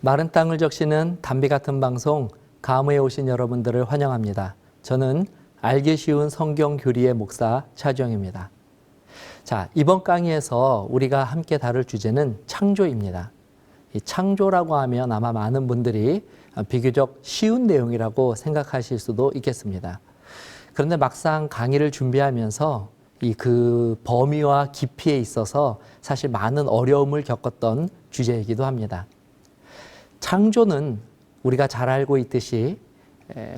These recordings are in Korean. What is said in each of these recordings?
마른 땅을 적시는 담비 같은 방송 감회에 오신 여러분들을 환영합니다. 저는 알기 쉬운 성경 교리의 목사 차주영입니다. 자, 이번 강의에서 우리가 함께 다룰 주제는 창조입니다. 이 창조라고 하면 아마 많은 분들이 비교적 쉬운 내용이라고 생각하실 수도 있겠습니다. 그런데 막상 강의를 준비하면서 이 그 범위와 깊이에 있어서 사실 많은 어려움을 겪었던 주제이기도 합니다. 창조는 우리가 잘 알고 있듯이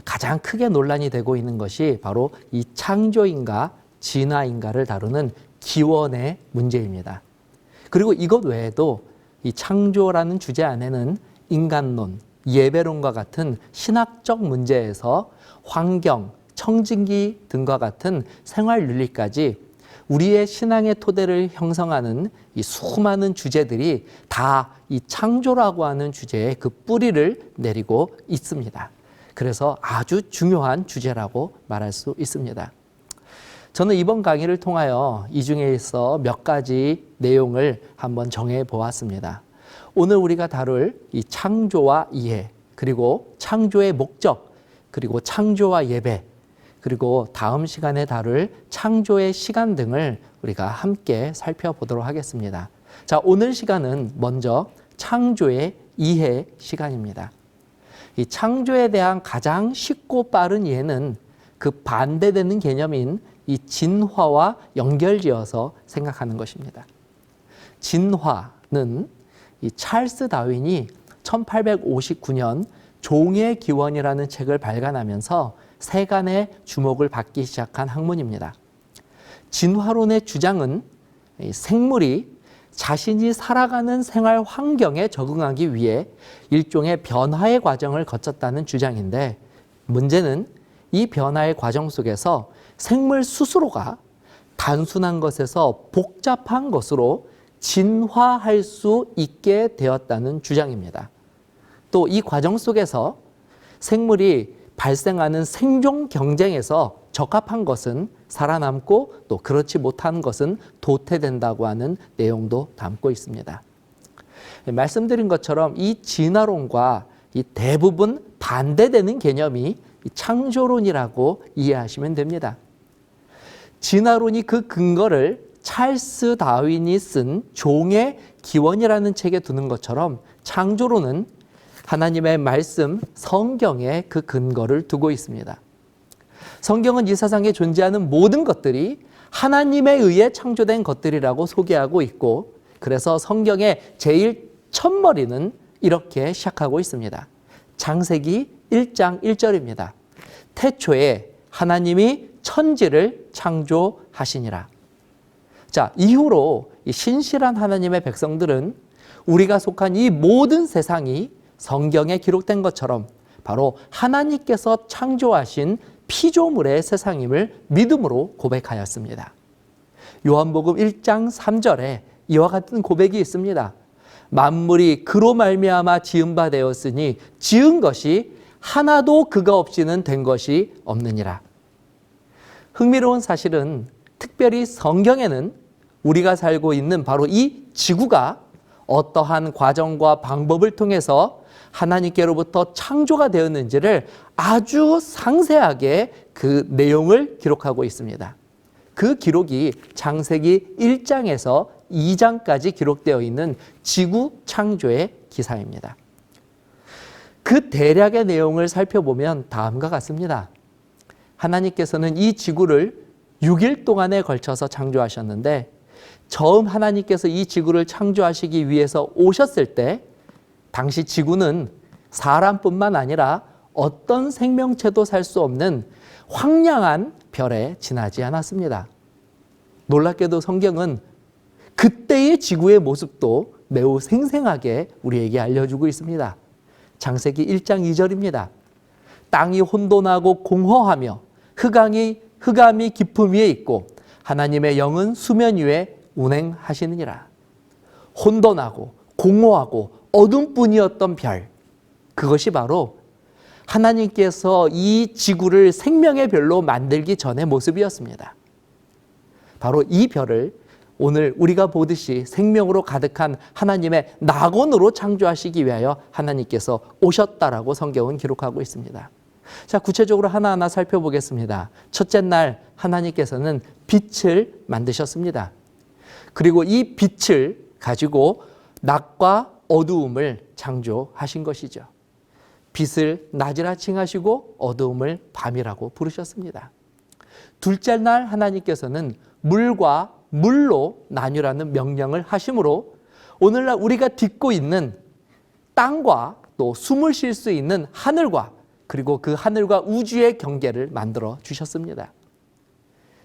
가장 크게 논란이 되고 있는 것이 바로 이 창조인가 진화인가를 다루는 기원의 문제입니다. 그리고 이것 외에도 이 창조라는 주제 안에는 인간론, 예배론과 같은 신학적 문제에서 환경, 청진기 등과 같은 생활 윤리까지 우리의 신앙의 토대를 형성하는 이 수많은 주제들이 다 이 창조라고 하는 주제의 그 뿌리를 내리고 있습니다. 그래서 아주 중요한 주제라고 말할 수 있습니다. 저는 이번 강의를 통하여 이 중에 있어 몇 가지 내용을 한번 정해 보았습니다. 오늘 우리가 다룰 이 창조와 이해, 그리고 창조의 목적, 그리고 창조와 예배, 그리고 다음 시간에 다룰 창조의 시간 등을 우리가 함께 살펴보도록 하겠습니다. 자, 오늘 시간은 먼저 창조의 이해 시간입니다. 이 창조에 대한 가장 쉽고 빠른 이해는 그 반대되는 개념인 이 진화와 연결지어서 생각하는 것입니다. 진화는 이 찰스 다윈이 1859년 종의 기원이라는 책을 발간하면서 세간의 주목을 받기 시작한 학문입니다. 진화론의 주장은 생물이 자신이 살아가는 생활 환경에 적응하기 위해 일종의 변화의 과정을 거쳤다는 주장인데 문제는 이 변화의 과정 속에서 생물 스스로가 단순한 것에서 복잡한 것으로 진화할 수 있게 되었다는 주장입니다. 또 이 과정 속에서 생물이 발생하는 생존 경쟁에서 적합한 것은 살아남고 또 그렇지 못한 것은 도태된다고 하는 내용도 담고 있습니다. 말씀드린 것처럼 이 진화론과 이 대부분 반대되는 개념이 창조론이라고 이해하시면 됩니다. 진화론이 그 근거를 찰스 다윈이 쓴 종의 기원이라는 책에 두는 것처럼 창조론은 하나님의 말씀 성경에 그 근거를 두고 있습니다. 성경은 이 세상에 존재하는 모든 것들이 하나님에 의해 창조된 것들이라고 소개하고 있고 그래서 성경의 제일 첫머리는 이렇게 시작하고 있습니다. 장세기 1장 1절입니다. 태초에 하나님이 천지를 창조하시니라. 자, 이후로 신실한 하나님의 백성들은 우리가 속한 이 모든 세상이 성경에 기록된 것처럼 바로 하나님께서 창조하신 피조물의 세상임을 믿음으로 고백하였습니다. 요한복음 1장 3절에 이와 같은 고백이 있습니다. 만물이 그로 말미암아 지은 바 되었으니 지은 것이 하나도 그가 없이는 된 것이 없느니라. 흥미로운 사실은 특별히 성경에는 우리가 살고 있는 바로 이 지구가 어떠한 과정과 방법을 통해서 하나님께로부터 창조가 되었는지를 아주 상세하게 그 내용을 기록하고 있습니다. 그 기록이 장세기 1장에서 2장까지 기록되어 있는 지구 창조의 기사입니다. 그 대략의 내용을 살펴보면 다음과 같습니다. 하나님께서는 이 지구를 6일 동안에 걸쳐서 창조하셨는데 처음 하나님께서 이 지구를 창조하시기 위해서 오셨을 때 당시 지구는 사람뿐만 아니라 어떤 생명체도 살 수 없는 황량한 별에 지나지 않았습니다. 놀랍게도 성경은 그때의 지구의 모습도 매우 생생하게 우리에게 알려주고 있습니다. 장세기 1장 2절입니다. 땅이 혼돈하고 공허하며 흑암이, 흑암이 깊음 위에 있고 하나님의 영은 수면 위에 운행하시느니라. 혼돈하고 공허하고 어둠뿐이었던 별. 그것이 바로 하나님께서 이 지구를 생명의 별로 만들기 전의 모습이었습니다. 바로 이 별을 오늘 우리가 보듯이 생명으로 가득한 하나님의 낙원으로 창조하시기 위하여 하나님께서 오셨다라고 성경은 기록하고 있습니다. 자, 구체적으로 하나하나 살펴보겠습니다. 첫째 날 하나님께서는 빛을 만드셨습니다. 그리고 이 빛을 가지고 낮과 어두움을 창조하신 것이죠. 빛을 낮이라 칭하시고 어두움을 밤이라고 부르셨습니다. 둘째 날 하나님께서는 물과 물로 나뉘라는 명령을 하심으로 오늘날 우리가 딛고 있는 땅과 또 숨을 쉴 수 있는 하늘과 그리고 그 하늘과 우주의 경계를 만들어 주셨습니다.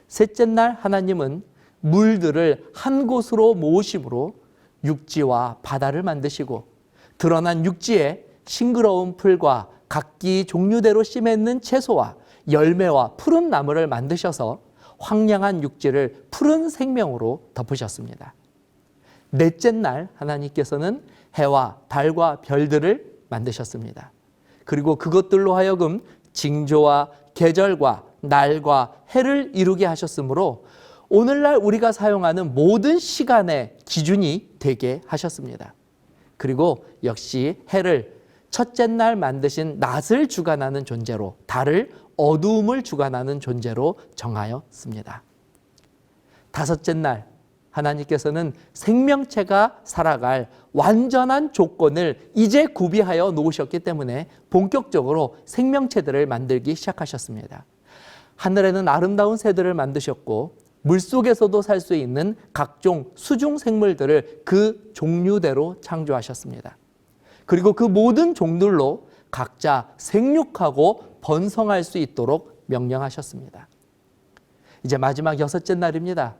셋째 날 하나님은 물들을 한 곳으로 모으심으로 육지와 바다를 만드시고 드러난 육지에 싱그러운 풀과 각기 종류대로 씨맺는 채소와 열매와 푸른 나무를 만드셔서 황량한 육지를 푸른 생명으로 덮으셨습니다. 넷째 날 하나님께서는 해와 달과 별들을 만드셨습니다. 그리고 그것들로 하여금 징조와 계절과 날과 해를 이루게 하셨으므로 오늘날 우리가 사용하는 모든 시간의 기준이 되게 하셨습니다. 그리고 역시 해를 첫째 날 만드신 낮을 주관하는 존재로 달을 어두움을 주관하는 존재로 정하였습니다. 다섯째 날 하나님께서는 생명체가 살아갈 완전한 조건을 이제 구비하여 놓으셨기 때문에 본격적으로 생명체들을 만들기 시작하셨습니다. 하늘에는 아름다운 새들을 만드셨고 물속에서도 살 수 있는 각종 수중 생물들을 그 종류대로 창조하셨습니다. 그리고 그 모든 종들로 각자 생육하고 번성할 수 있도록 명령하셨습니다. 이제 마지막 여섯째 날입니다.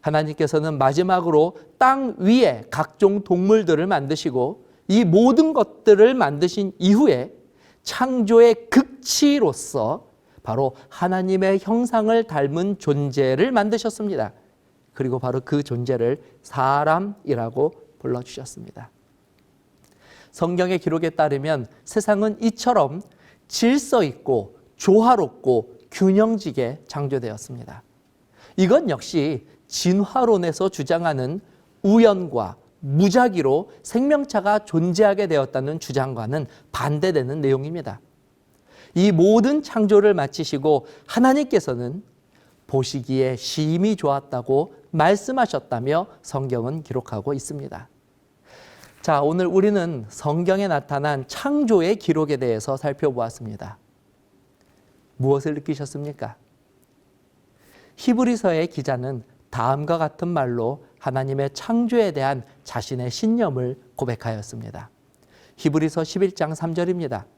하나님께서는 마지막으로 땅 위에 각종 동물들을 만드시고 이 모든 것들을 만드신 이후에 창조의 극치로서 바로 하나님의 형상을 닮은 존재를 만드셨습니다. 그리고 바로 그 존재를 사람이라고 불러주셨습니다. 성경의 기록에 따르면 세상은 이처럼 질서 있고 조화롭고 균형지게 창조되었습니다. 이건 역시 진화론에서 주장하는 우연과 무작위로 생명체가 존재하게 되었다는 주장과는 반대되는 내용입니다. 이 모든 창조를 마치시고 하나님께서는 보시기에 심히 좋았다고 말씀하셨다며 성경은 기록하고 있습니다. 자, 오늘 우리는 성경에 나타난 창조의 기록에 대해서 살펴보았습니다. 무엇을 느끼셨습니까? 히브리서의 기자는 다음과 같은 말로 하나님의 창조에 대한 자신의 신념을 고백하였습니다. 히브리서 11장 3절입니다.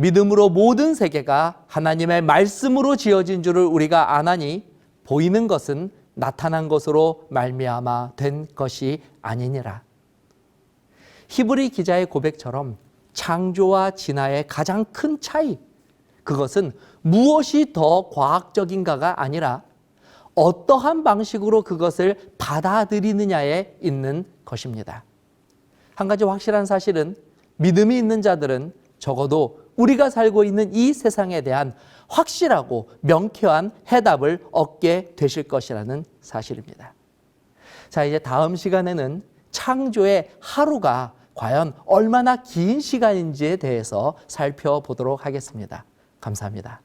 믿음으로 모든 세계가 하나님의 말씀으로 지어진 줄을 우리가 아나니 보이는 것은 나타난 것으로 말미암아 된 것이 아니니라. 히브리 기자의 고백처럼 창조와 진화의 가장 큰 차이 그것은 무엇이 더 과학적인가가 아니라 어떠한 방식으로 그것을 받아들이느냐에 있는 것입니다. 한 가지 확실한 사실은 믿음이 있는 자들은 적어도 우리가 살고 있는 이 세상에 대한 확실하고 명쾌한 해답을 얻게 되실 것이라는 사실입니다. 자, 이제 다음 시간에는 창조의 하루가 과연 얼마나 긴 시간인지에 대해서 살펴보도록 하겠습니다. 감사합니다.